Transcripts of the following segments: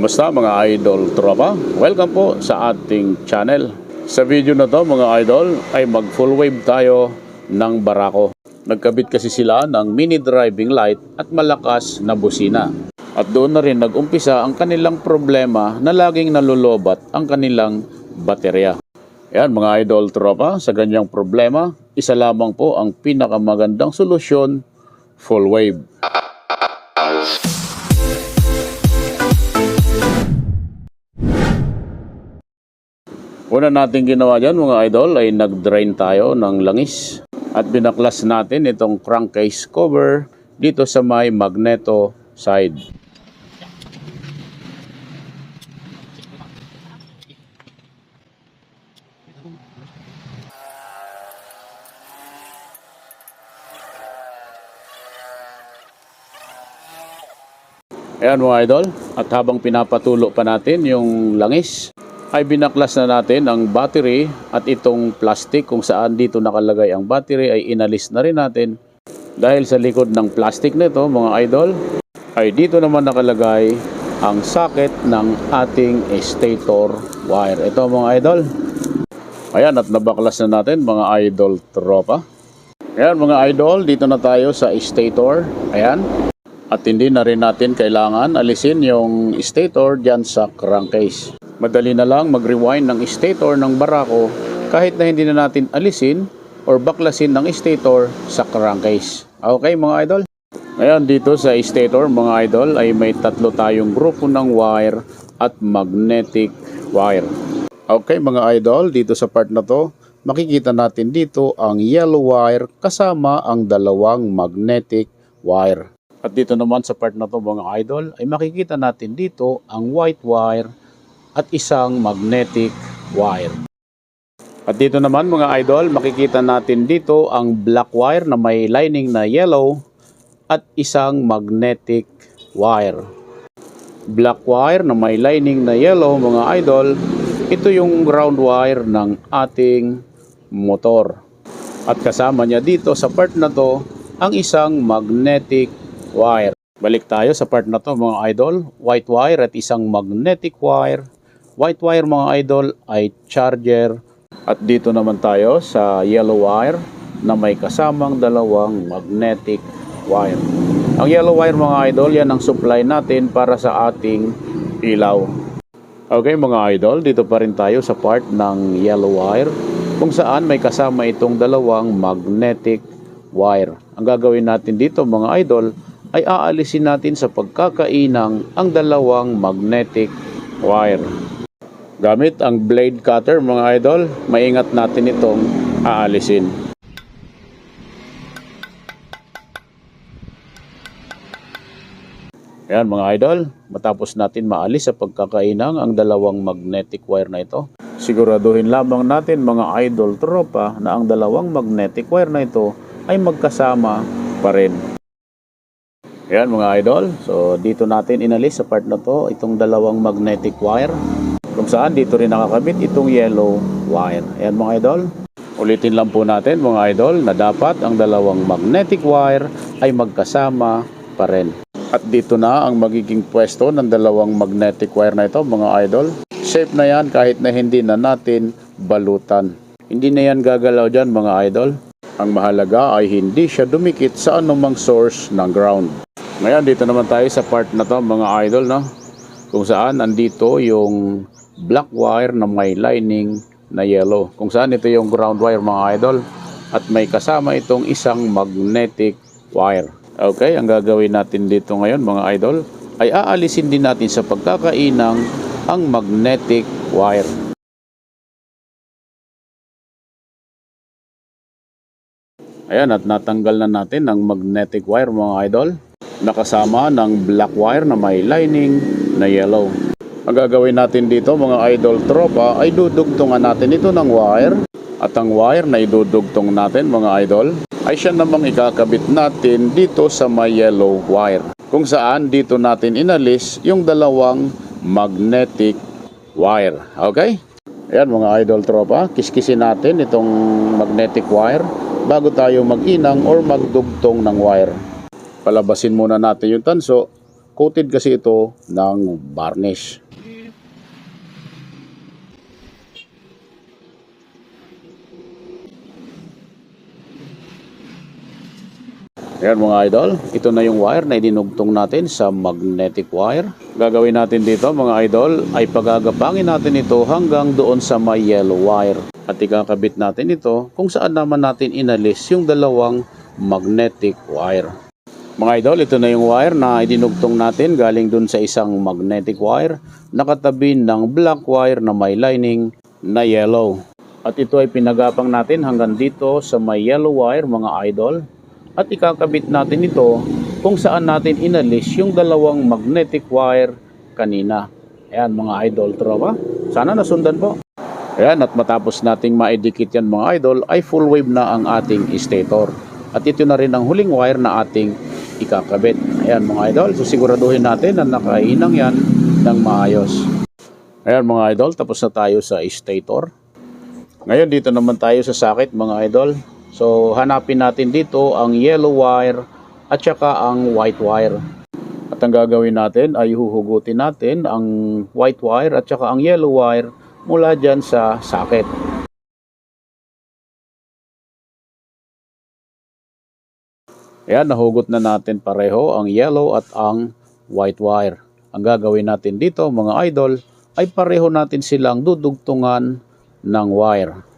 Kamusta mga idol tropa? Welcome po sa ating channel. Sa video na to mga idol ay mag full wave tayo ng barako. Nagkabit kasi sila ng mini driving light at malakas na busina. At doon na rin nag-umpisa ang kanilang problema na laging nalulobat ang kanilang baterya. Yan mga idol tropa, sa ganyang problema, isa lamang po ang pinakamagandang solusyon, full wave. Una natin ginawa dyan mga idol ay nag-drain tayo ng langis at binaklas natin itong crankcase cover dito sa may magneto side. Ayan mga idol, at habang pinapatulo pa natin yung langis, ay binaklas na natin ang battery at itong plastic kung saan dito nakalagay ang battery ay inalis na rin natin. Dahil sa likod ng plastic nito mga idol, ay dito naman nakalagay ang socket ng ating stator wire. Ito mga idol. Ayan at nabaklas na natin mga idol tropa. Ayan mga idol, dito na tayo sa stator. Ayan. At hindi na rin natin kailangan alisin yung stator dyan sa crankcase. Madali na lang mag-rewind ng stator ng barako kahit na hindi na natin alisin or baklasin ng stator sa crankcase. Okay mga idol? Ngayon dito sa stator mga idol ay may tatlo tayong grupo ng wire at magnetic wire. Okay mga idol, dito sa part na to, makikita natin dito ang yellow wire kasama ang dalawang magnetic wire. At dito naman sa part na to mga idol ay makikita natin dito ang white wire at isang magnetic wire. At dito naman mga idol makikita natin dito ang black wire na may lining na yellow at isang magnetic wire. Black wire na may lining na yellow mga idol, ito yung ground wire ng ating motor. At kasama niya dito sa part na to ang isang magnetic wire. Balik tayo sa part na to mga idol. White wire at isang magnetic wire. White wire mga idol ay charger. At dito naman tayo sa yellow wire na may kasamang dalawang magnetic wire. Ang yellow wire mga idol, yan ang supply natin para sa ating ilaw. Okay mga idol, dito pa rin tayo sa part ng yellow wire kung saan may kasama itong dalawang magnetic wire. Ang gagawin natin dito mga idol ay aalisin natin sa pagkakainang ang dalawang magnetic wire. Gamit ang blade cutter mga idol, maingat natin itong aalisin. Ayan mga idol, matapos natin maalis sa pagkakainang ang dalawang magnetic wire na ito. Siguraduhin lamang natin mga idol tropa na ang dalawang magnetic wire na ito ay magkasama pa rin. Ayan mga idol, so dito natin inalis sa part na to itong dalawang magnetic wire kung saan dito rin nakakabit itong yellow wire. Ayan mga idol, ulitin lang po natin mga idol na dapat ang dalawang magnetic wire ay magkasama pa rin. At dito na ang magiging pwesto ng dalawang magnetic wire na ito mga idol. Safe na yan kahit na hindi na natin balutan. Hindi na yan gagalaw dyan mga idol. Ang mahalaga ay hindi siya dumikit sa anumang source ng ground. Ngayon dito naman tayo sa part na to mga idol no. Kung saan andito yung black wire na may lining na yellow. Kung saan ito yung ground wire mga idol. At may kasama itong isang magnetic wire. Okay, ang gagawin natin dito ngayon mga idol ay aalisin din natin sa pagkakainang ang magnetic wire. Ayan, at natanggal na natin ang magnetic wire mga idol. Nakasama ng black wire na may lining na yellow. Ang gagawin natin dito mga idol tropa ay dudugtungan natin ito ng wire. At ang wire na idudugtong natin mga idol ay siya namang ikakabit natin dito sa may yellow wire. Kung saan dito natin inalis yung dalawang magnetic wire. Okay? Ayan mga idol tropa, kiskisin natin itong magnetic wire bago tayo mag-inang or magdugtong ng wire. Palabasin muna natin yung tanso coated kasi ito ng varnish. Ayan mga idol, ito na yung wire na idinugtong natin sa magnetic wire. Gagawin natin dito mga idol ay pagagapangin natin ito hanggang doon sa may yellow wire. At ikakabit natin ito kung saan naman natin inalis yung dalawang magnetic wire. Mga idol, ito na yung wire na idinugtong natin galing dun sa isang magnetic wire nakatabi ng black wire na may lining na yellow. At ito ay pinagapang natin hanggang dito sa may yellow wire mga idol. At ikakabit natin ito kung saan natin inalis yung dalawang magnetic wire kanina. Ayan mga idol tropa. Sana nasundan po. Ayan at matapos nating maidikit yan mga idol ay full wave na ang ating stator. At ito na rin ang huling wire na ating ikakabit. Ayan mga idol. So siguraduhin natin na nakainang yan ng maayos. Ayan mga idol. Tapos na tayo sa stator. Ngayon dito naman tayo sa sakit mga idol. So hanapin natin dito ang yellow wire at saka ang white wire. At ang gagawin natin ay huhugutin natin ang white wire at saka ang yellow wire mula dyan sa socket. Ayan, nahugot na natin pareho ang yellow at ang white wire. Ang gagawin natin dito mga idol ay pareho natin silang dudugtungan ng wire.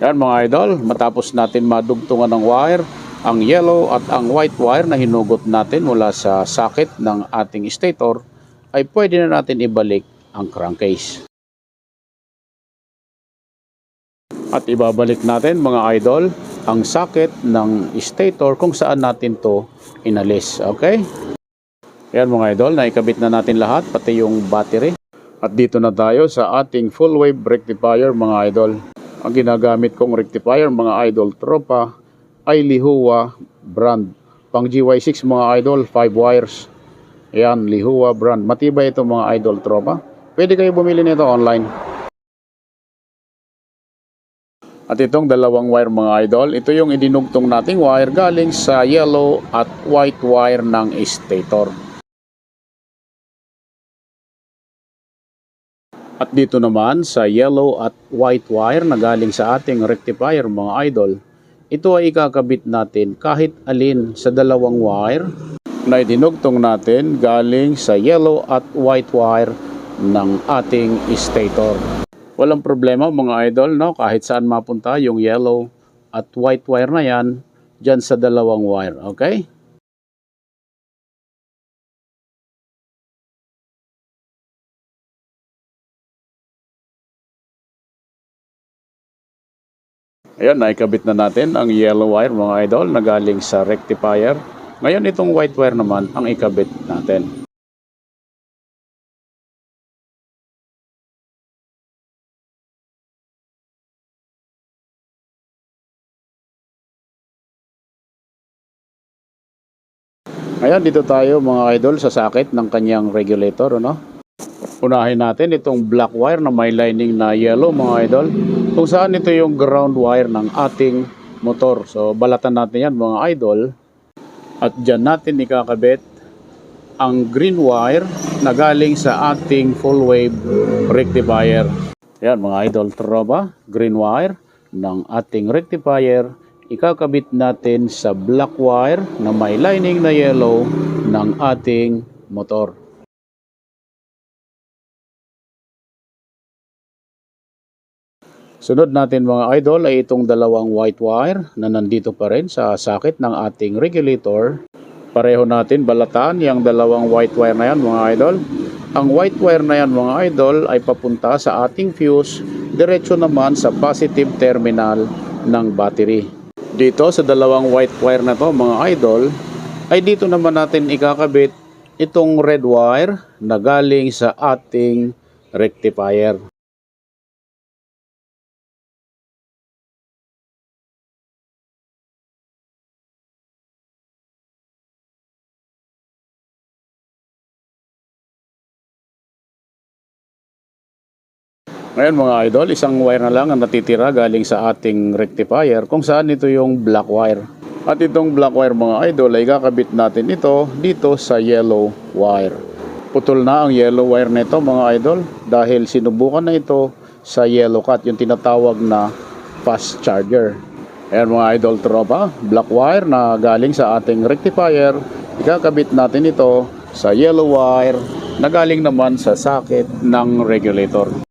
Yan mga idol, matapos natin madugtungan ng wire, ang yellow at ang white wire na hinugot natin mula sa socket ng ating stator, ay pwede na natin ibalik ang crankcase. At ibabalik natin mga idol ang socket ng stator kung saan natin to inalis. Okay? Yan mga idol, naikabit na natin lahat, pati yung battery. At dito na tayo sa ating full wave rectifier mga idol. Ang ginagamit kong rectifier mga idol tropa ay Lihua brand. Pang GY6 mga idol, 5 wires. Ayan, Lihua brand. Matibay ito mga idol tropa. Pwede kayo bumili nito online. At itong dalawang wire mga idol, ito yung idinugtong nating wire galing sa yellow at white wire ng stator. At dito naman sa yellow at white wire na galing sa ating rectifier mga idol, ito ay ikakabit natin kahit alin sa dalawang wire na idinugtong natin galing sa yellow at white wire ng ating stator. Walang problema mga idol, no? kahit saan mapunta yung yellow at white wire na yan, dyan sa dalawang wire, okay? Ayan, naikabit na natin ang yellow wire mga idol na galing sa rectifier. Ngayon itong white wire naman ang ikabit natin. Ayan, dito tayo mga idol sa sakit ng kanyang regulator, ano? Unahin natin itong black wire na may lining na yellow mga idol. Kung saan ito yung ground wire ng ating motor. So balatan natin yan mga idol. At dyan natin ikakabit ang green wire na galing sa ating full wave rectifier. Yan mga idol tropa, green wire ng ating rectifier. Ikakabit natin sa black wire na may lining na yellow ng ating motor. Sunod natin mga idol ay itong dalawang white wire na nandito pa rin sa socket ng ating regulator. Pareho natin balatan yung dalawang white wire na yan mga idol. Ang white wire na yan mga idol ay papunta sa ating fuse, diretso naman sa positive terminal ng battery. Dito sa dalawang white wire na to mga idol, ay dito naman natin ikakabit itong red wire na galing sa ating rectifier. Ngayon mga idol, isang wire na lang ang natitira galing sa ating rectifier kung saan ito yung black wire. At itong black wire mga idol ay kakabit natin ito dito sa yellow wire. Putol na ang yellow wire nito mga idol dahil sinubukan na ito sa yellow cut, yung tinatawag na fast charger. Ayan mga idol tropa, black wire na galing sa ating rectifier, ikakabit natin ito sa yellow wire na galing naman sa socket ng regulator.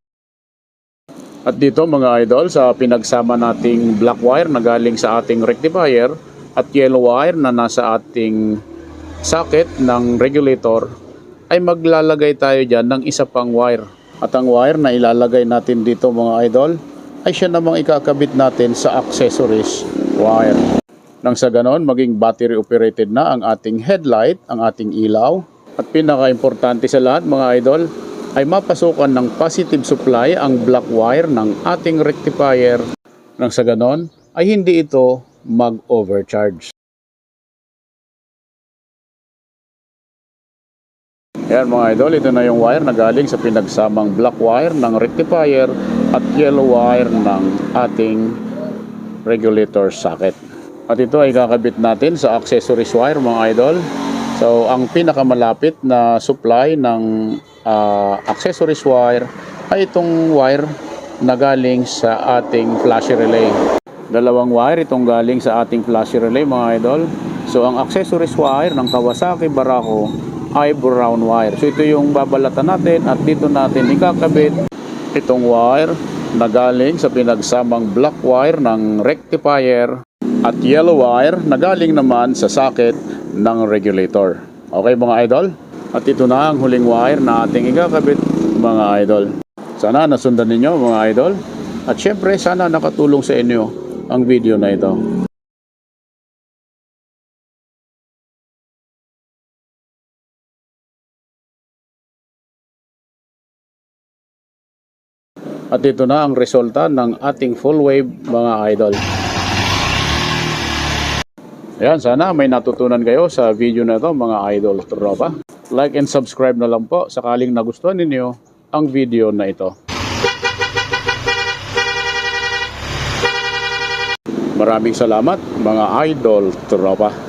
At dito mga idol, sa pinagsama nating black wire na galing sa ating rectifier at yellow wire na nasa ating socket ng regulator, ay maglalagay tayo dyan ng isa pang wire. At ang wire na ilalagay natin dito mga idol, ay siya namang ikakabit natin sa accessories wire. Nang sa ganon, maging battery operated na ang ating headlight, ang ating ilaw. At pinaka-importante sa lahat mga idol, ay mapasukan ng positive supply ang black wire ng ating rectifier. Nang sa ganon, ay hindi ito mag-overcharge. Yan mga idol, ito na yung wire na galing sa pinagsamang black wire ng rectifier at yellow wire ng ating regulator socket. At ito ay kakabit natin sa accessories wire mga idol. So ang pinakamalapit na supply ng ah, accessories wire ay itong wire na galing sa ating flash relay. Dalawang wire itong galing sa ating flash relay mga idol. So ang accessories wire ng Kawasaki Barako ay brown wire. So ito yung babalatan natin at dito natin ikakabit itong wire na galing sa pinagsamang black wire ng rectifier at yellow wire na galing naman sa socket ng regulator. Okay mga idol? At ito na ang huling wire na ating ikakabit mga idol. Sana nasundan ninyo mga idol. At syempre sana nakatulong sa inyo ang video na ito. At ito na ang resulta ng ating full wave mga idol. Ayan, sana may natutunan kayo sa video na ito mga idol tropa. Like and subscribe na lang po sakaling nagustuhan ninyo ang video na ito. Maraming salamat mga idol tropa.